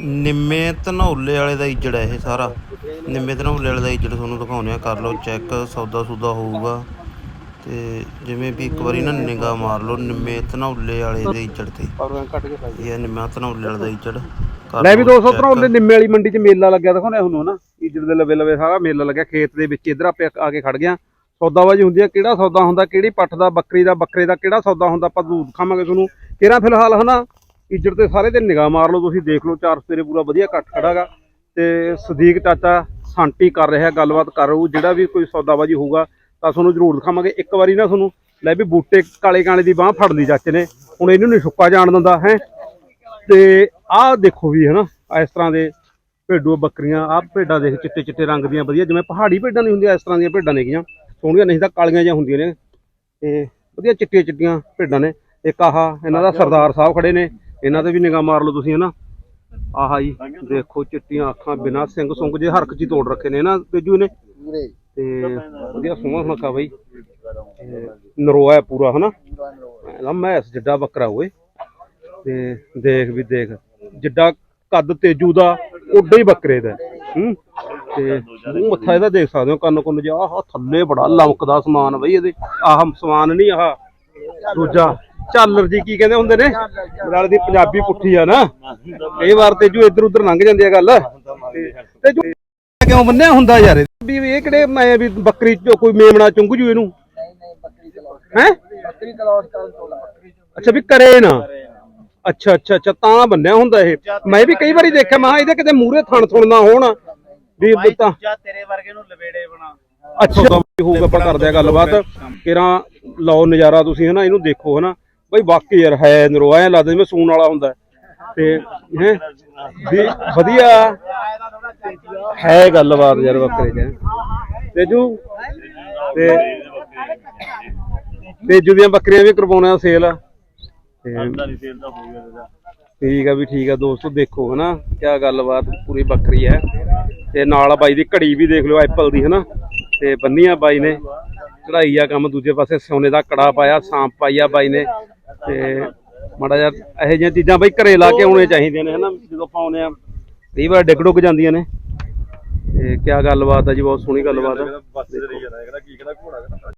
ਨਿੰਮੇ ਧਨੌਲੇ ਵਾਲੇ ਦਾ ਇੱਜੜ ਹੈ ਇਹ ਸਾਰਾ। ਨਿੰਮੇ ਧਨੌਲੇ ਵਾਲੇ ਦਾ ਇੱਜੜ ਤੁਹਾਨੂੰ ਦਿਖਾਉਂਦੇ ਆ ਕਰ ਲਓ ਚੈੱਕ ਸੌਦਾ ਸੂਦਾ ਹੋਊਗਾ। ਤੇ ਜਿਵੇਂ ਵੀ ਇੱਕ ਵਾਰੀ ਨਾ ਨਿਗਾਹ ਮਾਰ ਲਓ ਨਿੰਮੇ ਧਨੌਲੇ ਵਾਲੇ ਦੇ ਇੱਜੜ ਤੇ। ਇਹ ਨਿੰਮਾ ਧਨੌਲੇ ਵਾਲੇ ਦਾ ਇੱਜੜ। ਲੈ ਵੀ ਲਓ 200 check। ਧਰੋਲੇ ਨਿੰਮੇ ਵਾਲੀ ਮੰਡੀ 'ਚ ਮੇਲਾ ਲੱਗਿਆ ਦਿਖਾਉਣਾ ਤੁਹਾਨੂੰ ਹਨਾ? ਇੱਜੜ ਦੇ ਲਵੇ ਲਵੇ ਸਾਰਾ ਮੇਲਾ ਲੱਗਿਆ ਖੇਤ ਦੇ ਵਿੱਚ ਇਧਰ ਆਪੇ ਆ ਕੇ ਖੜ ਗਿਆ। ਸੌਦਾਬਾਜੀ ਹੁੰਦੀ ਆ ਕਿਹੜਾ ਸੌਦਾ ਹੁੰਦਾ ਕਿਹੜੀ ਪੱਠ ਦਾ ਬੱਕਰੀ ਦਾ ਬੱਕਰੇ ਦਾ ਕਿਹੜਾ ਸੌਦਾ ਹੁੰਦਾ ਆਪਾਂ ਦੂਰ ਦਿਖਾਵਾਂਗੇ ਤੁਹਾਨੂੰ। ਕਿਹੜਾ ਫਿਲਹਾਲ ਹਨਾ? ਇੱਜੜ ਤੇ ਸਾਰੇ ਤੇ ਨਿਗਾਹ ਮਾਰ ਲਓ ਤੁਸੀਂ ਦੇਖ ਲਓ ਚਾਰ ਸਵੇਰੇ ਪੂਰਾ ਵਧੀਆ ਕੱਟ ਖੜਾਗਾ। ਤੇ ਸਦੀਕ ਚਾਚਾ ਸਾਂਟੀ ਕਰ ਰਿਹਾ ਗੱਲਬਾਤ ਕਰ ਰਹੂ ਜਿਹੜਾ ਵੀ ਕੋਈ ਸੌਦਾਬਾਜੀ ਹੋਊਗਾ ਤਾਂ ਤੁਹਾਨੂੰ ਜ਼ਰੂਰ ਦਿਖਾਵਾਂਗੇ। ਇੱਕ ਵਾਰੀ ਨਾ ਤੁਹਾਨੂੰ ਲੈ ਵੀ ਬੂਟੇ ਕਾਲੇ ਕਾਲੇ ਦੀ ਬਾਹ ਫੜ ਲਈ ਚਾਚੇ ਨੇ ਹੁਣ ਇਹਨੂੰ ਨਹੀਂ ਸੁੱਕਾ ਜਾਣ ਦਿੰਦਾ ਹੈ। ਤੇ ਆਹ ਦੇਖੋ ਵੀ ਹਨਾ ਇਸ ਤਰ੍ਹਾਂ ਦੇ ਭੇਡੂ ਬੱਕਰੀਆਂ ਆਹ ਭੇਡਾਂ ਦੇਖ ਚਿੱਟੇ ਚਿੱਟੇ ਰੰਗ ਦੀਆਂ ਵਧੀਆ ਜਿਵੇਂ ਪਹਾੜੀ ਭੇਡਾਂ ਨਹੀਂ ਹੁੰਦੀਆਂ ਇਸ ਤਰ੍ਹਾਂ ਦੀਆਂ ਭੇਡਾਂ ਨੇਗੀਆਂ। ਸੋਹਣੀਆਂ ਨਹੀਂ ਤਾਂ ਕਾਲੀਆਂ ਜਿਹੀਆਂ ਹੁੰਦੀਆਂ ਨੇ। ਤੇ ਵਧੀਆ ਚਿੱਟੀਆਂ ਚਿੱਟੀਆਂ ਭੇਡਾਂ ਨੇ। ਇੱਕ ਆਹ ਇਹਨਾਂ ਦਾ ਸਰਦਾਰ ਸਾਹਿਬ ਖੜੇ ਨੇ। ਇਹਨਾਂ ਤੇ ਵੀ ਨਿਗਾਹ ਮਾਰ ਲਓ ਤੁਸੀਂ ਹਨਾ? ਆਹ ਜੀ ਦੇਖੋ ਚਿੱਟੀਆਂ ਅੱਖਾਂ ਬਿਨਾਂ ਸਿੰਘ ਸੁੰਗ ਜੇ ਹਰਕ ਜੀ ਤੋੜ ਰੱਖੇ ਨੇ ਨਾ ਤੇਜੂ ਨੇ ਤੇ ਵਧੀਆ ਸੋਹਣਾ ਸੁਣਖਾ ਬਈ। ਨਰੋਆ ਹੈ ਪੂਰਾ ਹਨਾ? ਇਹਦਾ ਮੈਸ ਜਿੱਡਾ ਬੱਕਰਾ ਓਏ ਤੇ ਦੇਖ ਵੀ ਦੇਖ ਜਿੱਡਾ ਕੱਦ ਤੇਜੂ ਦਾ ਓਡਾ ਹੀ ਬੱਕਰੇ ਦਾ ਹੂੰ? ਤੇ ਮੂੰਹ ਮੱਥਾ ਇਹਦਾ ਦੇਖ ਸਕਦੇ ਹੋ ਕੰਨ ਕੁੰਨ ਜਿਹਾ। ਆਹ ਥੱਲੇ ਬੜਾ ਲਮਕਦਾ ਸਮਾਨ ਬਈ ਇਹਦੇ। ਆਹ ਸਮਾਨ ਨਹੀਂ ਆਹ। ਦੂਜਾ। ਝਾਲਰ ਜੀ ਕੀ ਕਹਿੰਦੇ ਹੁੰਦੇ ਨੇ? ਨਾਲ ਦੀ ਪੰਜਾਬੀ ਪੁੱਠੀ ਆ ਨਾ। ਕਈ ਵਾਰ ਤੇਜੂ ਇੱਧਰ ਉੱਧਰ ਲੰਘ ਜਾਂਦੀ ਆ ਗੱਲ। ਤੇ ਤੇਜੂ ਕਿਉਂ ਬੰਨਿਆ ਹੁੰਦਾ ਯਾਰ? ਇਹ? ਵੀ ਇਹ ਕਿਹੜੇ ਮੈਂ ਵੀ ਬੱਕਰੀ ਚੋਂ ਕੋਈ ਮੇਮਣਾ ਚੁੰਗ ਜੂ ਇਹਨੂੰ? ਹੈ? ਅੱਛਾ ਵੀ ਕਰੇ ਨਾ। ਅੱਛਾ ਅੱਛਾ ਅੱਛਾ ਤਾਂ ਬੰਨਿਆ ਹੁੰਦਾ ਇਹ। ਮੈਂ ਵੀ ਕਈ ਵਾਰੀ ਦੇਖਿਆ ਮੈਂ ਇਹਦੇ ਕਿਤੇ ਮੂਹਰੇ ਥਣ ਥੁਣ ਨਾ ਹੋਣ। ਵੀ ਤਾਂ ਜਾਂ ਤੇਰੇ ਵਰਗੇ ਨੂੰ ਲਵੇੜੇ ਬਣਾ। ਅੱਛਾ ਹੋਊਗਾ ਆਪਾਂ ਕਰਦੇ ਆ ਗੱਲਬਾਤ। ਕਿਰਾਂ ਲਓ ਨਜ਼ਾਰਾ ਤੁਸੀਂ ਹਨਾ ਇਹਨੂੰ ਦੇਖੋ ਹਨਾ। ਬਈ ਵਾਕਈ ਯਾਰ, ਹੈ ਨਰੋਆ ਐ ਲੱਗਦਾ ਜਿਵੇਂ ਸੂਣ ਵਾਲਾ ਹੁੰਦਾ। ਤੇ, ਹੈ? ਵੀ ਵਧੀਆ। ਹੈ ਗੱਲਬਾਤ ਯਾਰ ਬੱਕਰੇ ਚ ਤੇਜੂ? ਤੇ ਤੇਜੂ ਦੀਆਂ ਬੱਕਰੀਆਂ ਵੀ ਕਰਵਾਉਣੇ ਆ ਸੇਲ। ਠੀਕ ਆ ਵੀ ਠੀਕ ਆ, ਦੋਸਤੋ, ਦੇਖੋ, ਹਨਾ ਕੀ ਗੱਲਬਾਤ, ਪੂਰੀ ਬੱਕਰੀ ਹੈ। ਤੇ ਨਾਲ ਬਾਈ ਦੀ ਘੜੀ ਵੀ ਦੇਖ ਲਿਓ, ਐਪਲ ਦੀ, ਹਨਾ। ਤੇ ਬੰਨੀਆਂ ਬਾਈ ਨੇ, ਚੜਾਈ ਆ ਕੰਮ ਦੂਜੇ ਪਾਸੇ, ਸੋਨੇ ਦਾ ਕੜਾ ਪਾਇਆ, ਸਾਂਪ ਪਾਈ ਆ ਬਾਈ ਨੇ। ਤੇ ਮਾੜਾ ਜਿਹਾ ਇਹੋ ਜਿਹੀਆਂ ਚੀਜ਼ਾਂ ਬਈ ਘਰੇ ਲਾ ਕੇ ਆਉਣੇ ਚਾਹੀਦੀਆਂ ਨੇ, ਹਨਾ? ਜਦੋਂ ਆਪਾਂ ਪਾਉਨੇ ਆ ਕਈ ਵਾਰ ਡਿੱਗ ਡੁੱਗ ਜਾਂਦੀਆਂ ਨੇ। ਤੇ ਕੀ ਗੱਲਬਾਤ ਆ ਜੀ, ਬਹੁਤ ਸੋਹਣੀ ਗੱਲਬਾਤ ਆ।